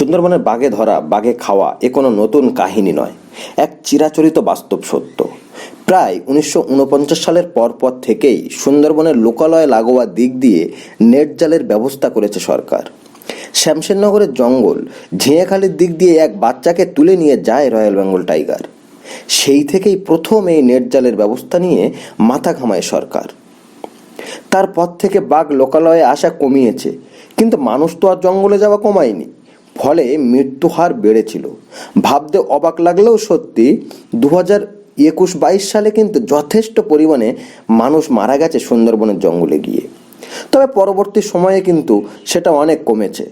সুন্দরবনের বাঘে ধরা, বাঘে খাওয়া এ কোনো নতুন কাহিনী নয়। এক চিরাচরিত বাস্তব সত্য। প্রায় উনিশশো উনপঞ্চাশ সালের পরপর থেকেই সুন্দরবনের লোকালয় লাগোয়া দিক দিয়ে নেট জালের ব্যবস্থা করেছে সরকার। শ্যামশেরনগরের জঙ্গল ঝিঁয়েখালির দিক দিয়ে এক বাচ্চাকে তুলে নিয়ে যায় রয়্যাল বেঙ্গল টাইগার। সেই থেকেই প্রথম এই নেট জালের ব্যবস্থা নিয়ে মাথা ঘামায় সরকার। তারপর থেকে বাঘ লোকালয়ে আসা কমিয়েছে, কিন্তু মানুষ তো আর জঙ্গলে যাওয়া কমায়নি। ফলে মৃত্যু হার বেড়েছিল। ভাবতে অবাক লাগলেও সত্যি দু হাজার একুশ বাইশ সালে কিন্তু যথেষ্ট পরিমাণে মানুষ মারা গেছে সুন্দরবনের জঙ্গলে গিয়ে। তবে পরবর্তী সময়ে কিন্তু সেটা অনেক কমেছে।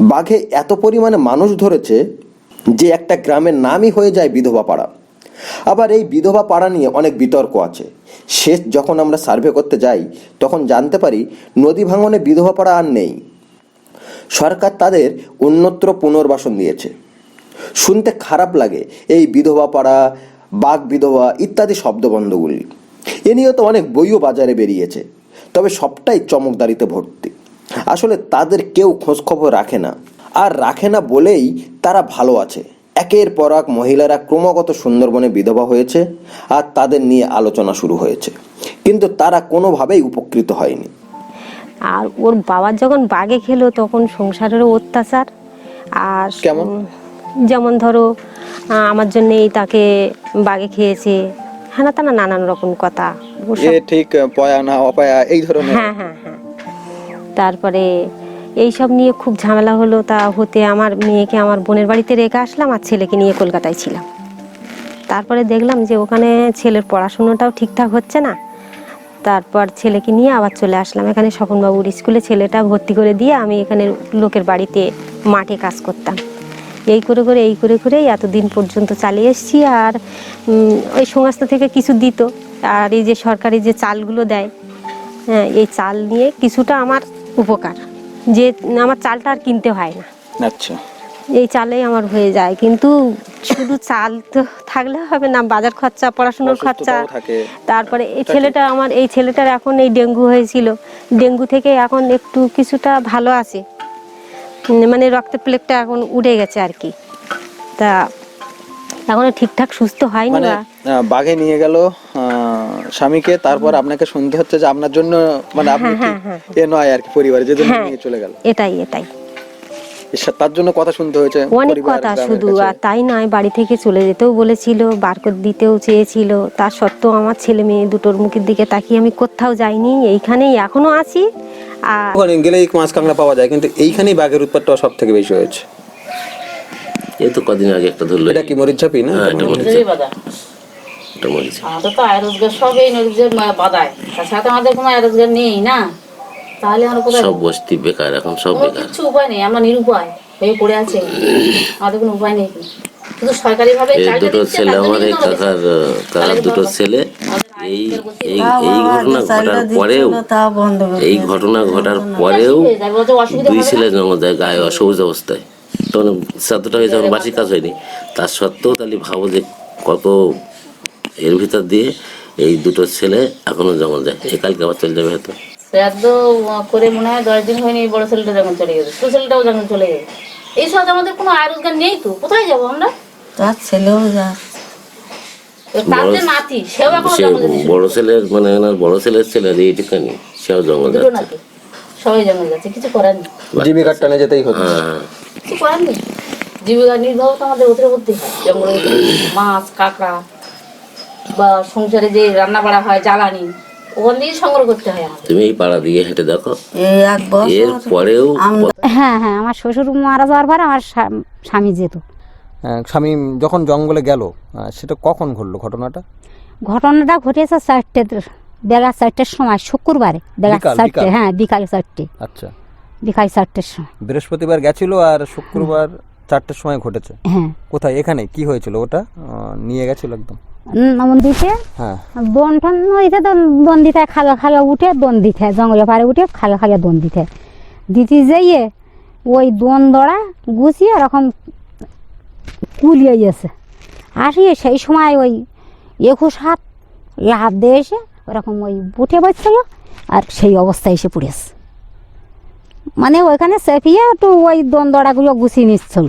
বাঘে এত পরিমাণে মানুষ ধরেছে যে একটা গ্রামের নামই হয়ে যায় বিধবা পাড়া। আবার এই বিধবা পাড়া নিয়ে অনেক বিতর্ক আছে। শেষ যখন আমরা সার্ভে করতে যাই, তখন জানতে পারি নদী ভাঙনে বিধবা পাড়া আর নেই। সরকার তাদের অন্যত্র পুনর্বাসন দিয়েছে। শুনতে খারাপ লাগে এই বিধবা পাড়া, বাঘ বিধবা ইত্যাদি শব্দবন্ধগুলি। এ নিয়ে তো অনেক বইও বাজারে বেরিয়েছে, তবে সবটাই চমকদারিতে ভর্তি। আসলে তাদের কেউ খোঁজখবর রাখে না। আর রাখে না বলেই তারা ভালো আছে। একের পর এক মহিলারা ক্রমাগত সুন্দরবনে বিধবা হয়েছে আর তাদের নিয়ে আলোচনা শুরু হয়েছে। কিন্তু তারা কোনোভাবেই উপকৃত হয়নি। আর ওর বাবার যখন বাগে খেলো তখন সংসারেরও অত্যাচার। আর কেমন? যেমন ধরো আমার জন্যেই তাকে বাগে খেয়েছে। হ্যাঁ তা না নানান রকম কথা। ঠিক পয়া না অপয়া এই ধরনের। হ্যাঁ হ্যাঁ হ্যাঁ। তারপরে এইসব নিয়ে খুব ঝামেলা হলো। তা হতে আমার মেয়েকে আমার বোনের বাড়িতে রেখে আসলাম আর ছেলেকে নিয়ে কলকাতায় ছিলাম। তারপরে দেখলাম যে ওখানে ছেলের পড়াশুনোটাও ঠিকঠাক হচ্ছে না। তারপর ছেলেকে নিয়ে আবার চলে আসলাম। এখানে স্বপনবাবুর স্কুলে ছেলেটা ভর্তি করে দিয়ে আমি এখানে লোকের বাড়িতে মাঠে কাজ করতাম। এই করে করে এই করে করেই এতদিন পর্যন্ত চালিয়ে এসেছি আর ওই সংস্থা থেকে কিছু দিত। আর এই যে সরকারি যে চালগুলো দেয় হ্যাঁ এই চাল নিয়ে কিছুটা আমার উপকার। যে আমার চালটা আর কিনতে হয় না। আচ্ছা। এই চালেই আমার হয়ে যায়। কিন্তু শুধু চাল তো থাকলে হবে না বাজার খরচা পড়াশোনার খরচা। তারপরে এই ছেলেটা আমার এই ছেলেটার এখন এই ডেঙ্গু হয়েছিল। ডেঙ্গু থেকে এখন একটু কিছুটা ভালো আছে। মানে রক্তের প্লেটটা এখন উড়ে গেছে আর কি। তা এখনও ঠিকঠাক সুস্থ হয়নি না বাঘে নিয়ে গেল স্বামীকে। তারপর আপনাকে শুনতে হচ্ছে যে আপনার জন্য মানে আপনি কি? হ্যাঁ, এ নয় আর কি পরিবারে। যেদিন হ্যাঁ নিয়ে চলে গেল। এটাই এটাই। তার জন্য কথা শুনতে হয়েছে অনেক কথা শুধু আর তাই নয় বাড়ি থেকে চলে যেতেও বলেছিল বার করে দিতেও চেয়েছিল। তার সত্ত্বেও আমার ছেলে মেয়ে দুটোর মুখের দিকে তাকিয়ে আমি কোথাও যাইনি এইখানেই এখনও আছি। আর ওখানে গেলেই মাছ কাঁকড়া পাওয়া যায় কিন্তু এইখানেই বাঘের উৎপাতটা সব থেকে বেশি হয়েছে। এই তো কদিন আগে একটা ধরলো। এটা কি মরিচাপি না? হ্যাঁ এটা এটা মরিচ আমাদের তো আয় রোজগার তাছাড়া তো আমাদের কোনো আয় রোজগার নেই না? তাহলে আমরা কোথায় সব বস্তি বেকার এখন সব বেকার। কিচ্ছু উপায় নেই আমরা নিরুপায় হয়ে পড়ে আছে। আমাদের কোনো উপায় নেই। শুধু সরকারি ভাবে এই দুটো ছেলে আমার এই কাকার কাকার দুটো ছেলে এই এই এই ঘটনা ঘটার পরেও এই ঘটনা ঘটার পরেও দুই ছেলে জন্ম দেয় গায়ে অসবুজ অবস্থায়। তখন সাতটা হয়ে যখন বাসি কাজ হয়নি। তার সত্ত্বেও তাহলে ভাবো যে কত এর ভিতর দিয়ে এই দুটো ছেলে এখনও জমা দেয়। এই কালকে আবার চলে যাবে হয়তো। শ্রাদ্ধ করে মনে হয় দশ দিন হয়নি বড় ছেলেটা যখন চলে গেছে। ছোট ছেলেটাও যখন চলে গেছে। এই সব আমাদের কোনো আয় রোজগার নেই তো? কোথায় যাব আমরা? তার ছেলেও যা। নাতি সেও এখন বড় ছেলের মানে ওনার বড় ছেলের ছেলে এইটুখানি সেও জঙ্গল যাচ্ছে। সবাই যাচ্ছে কিছু করার নেই। জীবিকার টানে যেতেই হ্যাঁ। কিছু করার নেই। জীবিকা নির্বাহ তো আমাদের ওদের হয় মাছ কাঁকড়া বা সংসারে যে রান্না বাড়া হয় জ্বালানি ওখান দিয়ে সংগ্রহ করতে হয় আমাদের। তুমি এই পাড়া দিয়ে হেঁটে দেখো। এর পরেও হ্যাঁ হ্যাঁ আমার শ্বশুর মারা যাওয়ার পর আমার স্বামী যেত। হ্যাঁ, স্বামী যখন জঙ্গলে গেল সেটা কখন ঘটলো ঘটনাটা? ঘটনাটা ঘটেছে চারটে বেলা চারটের সময় শুক্রবারে। বেলা চারটে হ্যাঁ বিকাল চারটে। আচ্ছা। বিকাল চারটের সময়। বৃহস্পতিবার গেছিল আর শুক্রবার চারটের সময় ঘটেছে। হ্যাঁ। কোথায়? এখানে। কি হয়েছিল ওটা? নিয়ে গেছিল একদম। নন্দীতে হ্যাঁ। বন টন হইতে তো দন দিতে খালে খালে উঠে দন দিতে জঙ্গলে পাড়ে উঠে খালে খালে দন দিতে। দিতে যাইয়ে ওই দন দড়া গুছিয়ে এরকম কুলিয়ে গেছে। আসিয়ে সেই সময় ওই একুশ হাত লাভ দিয়ে এসে ওরকম ওই বুটে বসছিল আর সেই অবস্থায় এসে পড়েছে। মানে ওইখানে চেপিয়ে একটু ওই দন্দড়াগুলো গুছিয়ে নিচ্ছিল।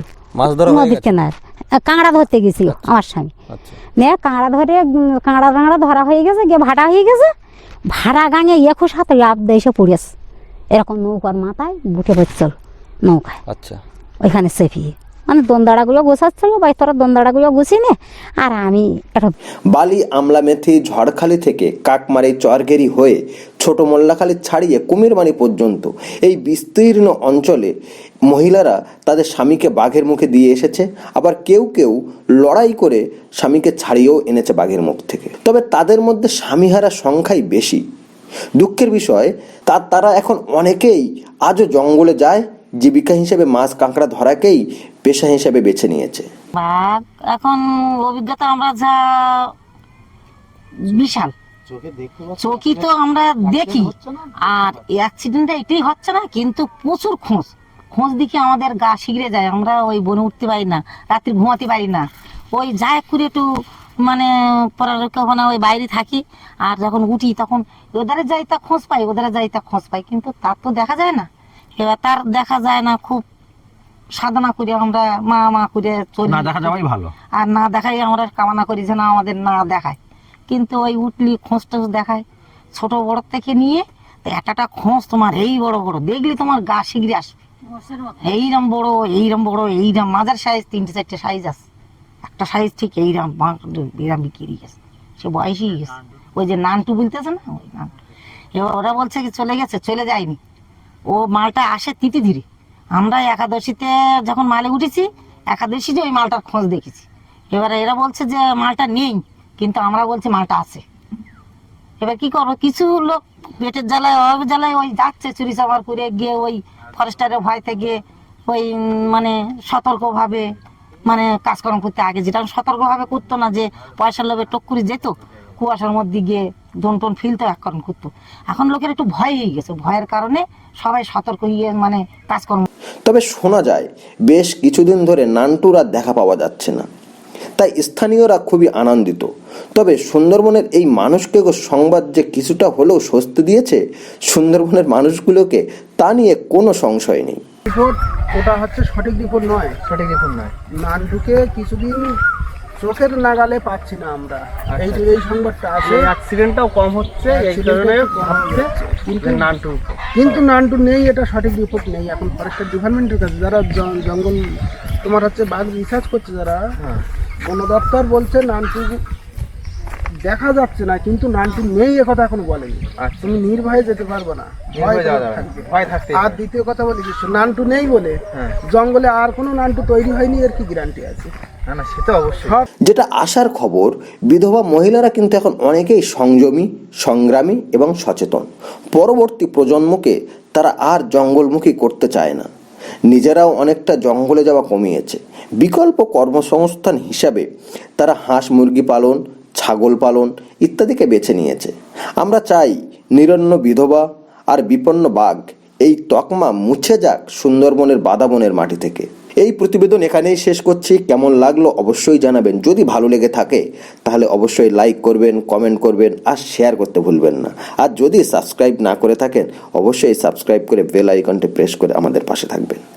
নদীর গেছে? কেনার। কাঁকড়া ধরতে গেছিল আমার স্বামী। নে নিয়ে কাঁকড়া ধরে কাঁকড়া কাঁকড়া টাঁকড়া ধরা হয়ে গেছে গিয়ে ভাড়া হয়ে গেছে। ভাড়া গাঙে একুশ হাতে লাভ দেশে পড়েছে। এরকম নৌকার মাথায় বুটে বসছিল নৌকায়। আচ্ছা। ওইখানে চেপিয়ে মানে দন্দাড়াগুলো গোছাচ্ছিল বাই তোরা দন্দাড়াগুলো গুছিয়ে নে। আর আমি বালি আমলামেথি ঝড়খালি থেকে কাকমারি চরগেরি হয়ে ছোট মোল্লাখালি ছাড়িয়ে কুমিরমানি পর্যন্ত। এই বিস্তীর্ণ অঞ্চলে মহিলারা তাদের স্বামীকে বাঘের মুখে দিয়ে এসেছে, আবার কেউ কেউ লড়াই করে স্বামীকে ছাড়িয়েও এনেছে বাঘের মুখ থেকে। তবে তাদের মধ্যে স্বামীহারা সংখ্যাই বেশি। দুঃখের বিষয়, তা তারা এখন অনেকেই আজও জঙ্গলে যায় জীবিকা হিসেবে মাছ কাঁকড়া ধরাকেই পেশা হিসেবে বেছে নিয়েছে। বাঘ এখন অভিজ্ঞতা আমরা যা বিশাল। চোখি তো আমরা দেখি। আর অ্যাক্সিডেন্টটা এটাই হচ্ছে না কিন্তু প্রচুর খোঁজ। খোঁজ দিকে আমাদের গা শিগড়ে যায় আমরা ওই বনে উঠতে পারি না রাত্রি ঘুমাতে পারি না। ওই যায় করে একটু মানে পড়ালেখাখানা ওই বাইরে থাকি আর যখন উঠি তখন ওদারে যাই তা খোঁজ পাই ওদারে যাই তা খোঁজ পাই কিন্তু তার তো দেখা যায় না। এবার তার দেখা যায় না খুব সাধনা করে আমরা মা মা করে চলি। না দেখা যাওয়াই ভালো। আর না দেখাই আমরা কামনা করি যে না আমাদের না দেখায়। কিন্তু ওই উঠলি খোঁজ টোঁজ দেখায় ছোট বড় থেকে নিয়ে তো একটা খোঁজ তোমার এই বড় বড় দেখলি তোমার গা শিগড়ি আসবে। এইরম বড় এইরম বড় এইরম মাজার সাইজ তিনটে চারটে সাইজ আছে। একটা সাইজ ঠিক এইরম এরম বিক্রি গেছে। সে বয়সই গেছে। ওই যে নানটু বলতেছে না ওই নানটু। এবার ওরা বলছে কি চলে গেছে? চলে যায়নি। ও মালটা আসে তিতি ধীরে। আমরা একাদশীতে যখন মালে উঠেছি একাদশীতে ওই মালটার খোঁজ দেখেছি। এবারে এরা বলছে যে মালটা নেই, কিন্তু আমরা বলছি মালটা আছে। এবার কি করব? কিছু লোক পেটের জ্বালায়, অভাবের জ্বালায় ওই যাচ্ছে চুরি চামার করে গিয়ে ওই ফরেস্টারের ভয়তে গিয়ে ওই মানে সতর্কভাবে মানে কাজকর্ম করতে আগে যেটা। সতর্কভাবে করতো না যে পয়সার লোভে টক করে যেত, কুয়াশার মধ্যে গিয়ে দন টন ফিলতো এককরণ করতো এখন লোকের একটু ভয় হয়ে গেছে। ভয়ের কারণে সবাই সতর্ক হয়ে মানে কাজকর্ম তবে শোনা যায় বেশ কিছুদিন ধরে নান্টুর আর দেখা পাওয়া যাচ্ছে না। তাই স্থানীয়রা খুবই আনন্দিত। তবে সুন্দরবনের এই মানুষকে সংবাদ যে কিছুটা হলেও স্বস্তি দিয়েছে সুন্দরবনের মানুষগুলোকে তা নিয়ে কোনো সংশয় নেই। রিপোর্ট ওটা হচ্ছে সঠিক রিপোর্ট নয়। সঠিক দেখুন নয়। নানটুকে কিছুদিন চোখের নাগালে পাচ্ছি না আমরা। এই যে এই সংবাদটা আছে অ্যাক্সিডেন্টটাও কম হচ্ছে এই কারণে ভাবছে কিন্তু নান্টু কিন্তু নানটু নেই এটা সঠিক রিপোর্ট নেই। এখন ফরেস্টের ডিপার্টমেন্টের কাছে যারা জঙ্গল তোমার হচ্ছে বাঘ রিসার্চ করছে যারা বন দপ্তর বলছে নানটু দেখা যাচ্ছে না কিন্তু নানটু নেই একথা এখন বলেনি। আচ্ছা। তুমি নির্ভয়ে যেতে পারবে না। আর দ্বিতীয় কথা বলি নানটু নেই বলে হ্যাঁ। জঙ্গলে আর কোনো নানটু তৈরি হয়নি এর কি গ্যারান্টি আছে? যেটা আসার খবর বিধবা মহিলারা কিন্তু এখন অনেকেই সংযমী সংগ্রামী এবং সচেতন। পরবর্তী প্রজন্মকে তারা আর জঙ্গলমুখী করতে চায় না। নিজেরাও অনেকটা জঙ্গলে যাওয়া কমিয়েছে। বিকল্প কর্মসংস্থান হিসাবে তারা হাঁস মুরগি পালন ছাগল পালন ইত্যাদিকে বেছে নিয়েছে। আমরা চাই নিরন্ন বিধবা আর বিপন্ন বাঘ এই তকমা মুছে যাক সুন্দরবনের বাদাবনের মাটি থেকে। এই প্রতিবেদন এখানেই শেষ করছি। কেমন লাগল অবশ্যই জানাবেন। যদি ভালো লেগে থাকে, তাহলে অবশ্যই লাইক করবেন কমেন্ট করবেন, আর শেয়ার করতে ভুলবেন না। আর যদি সাবস্ক্রাইব না করে থাকেন, অবশ্যই সাবস্ক্রাইব করে বেল আইকনটি প্রেস করে আমাদের পাশে থাকবেন।